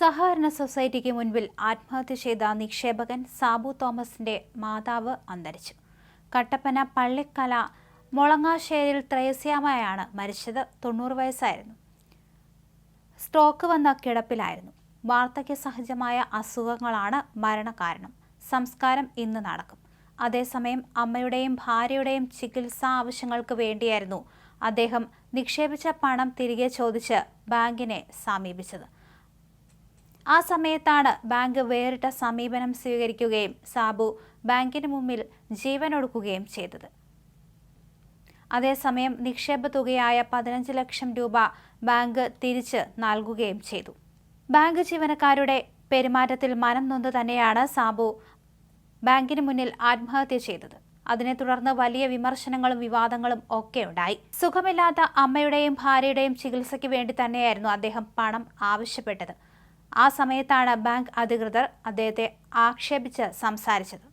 സഹകരണ സൊസൈറ്റിക്ക് മുൻപിൽ ആത്മഹത്യ ചെയ്ത നിക്ഷേപകൻ സാബു തോമസിന്റെ മാതാവ് അന്തരിച്ചു. കട്ടപ്പന പള്ളിക്കല മുളങ്ങാശ്ശേരിൽ ത്രേസ്യാമയാണ് മരിച്ചത്. തൊണ്ണൂറ് വയസ്സായിരുന്നു. സ്ട്രോക്ക് വന്ന കിടപ്പിലായിരുന്നു. വാർദ്ധക്യ സഹജമായ അസുഖങ്ങളാണ് മരണകാരണം. സംസ്കാരം ഇന്ന് നടക്കും. അതേസമയം അമ്മയുടെയും ഭാര്യയുടെയും ചികിത്സാ ആവശ്യങ്ങൾക്ക് വേണ്ടിയായിരുന്നു അദ്ദേഹം നിക്ഷേപിച്ച പണം തിരികെ ചോദിച്ച് ബാങ്കിനെ സമീപിച്ചത്. ആ സമയത്താണ് ബാങ്ക് വേറിട്ട സമീപനം സ്വീകരിക്കുകയും സാബു ബാങ്കിന് മുമ്പിൽ ജീവനൊടുക്കുകയും ചെയ്തത്. അതേസമയം നിക്ഷേപ തുകയായ പതിനഞ്ച് ലക്ഷം രൂപ ബാങ്ക് തിരിച്ച് നൽകുകയും ചെയ്തു. ബാങ്ക് ജീവനക്കാരുടെ പെരുമാറ്റത്തിൽ മനം നൊന്ത് തന്നെയാണ് സാബു ബാങ്കിന് മുന്നിൽ ആത്മഹത്യ ചെയ്തത്. അതിനെ തുടർന്ന് വലിയ വിമർശനങ്ങളും വിവാദങ്ങളും ഒക്കെ ഉണ്ടായി. സുഖമില്ലാത്ത അമ്മയുടെയും ഭാര്യയുടെയും ചികിത്സയ്ക്ക് വേണ്ടി തന്നെയായിരുന്നു അദ്ദേഹം പണം ആവശ്യപ്പെട്ടത്. ആ സമയത്താണ് ബാങ്ക് അധികൃതർ അദ്ദേഹത്തെ ആക്ഷേപിച്ച് സംസാരിച്ചത്.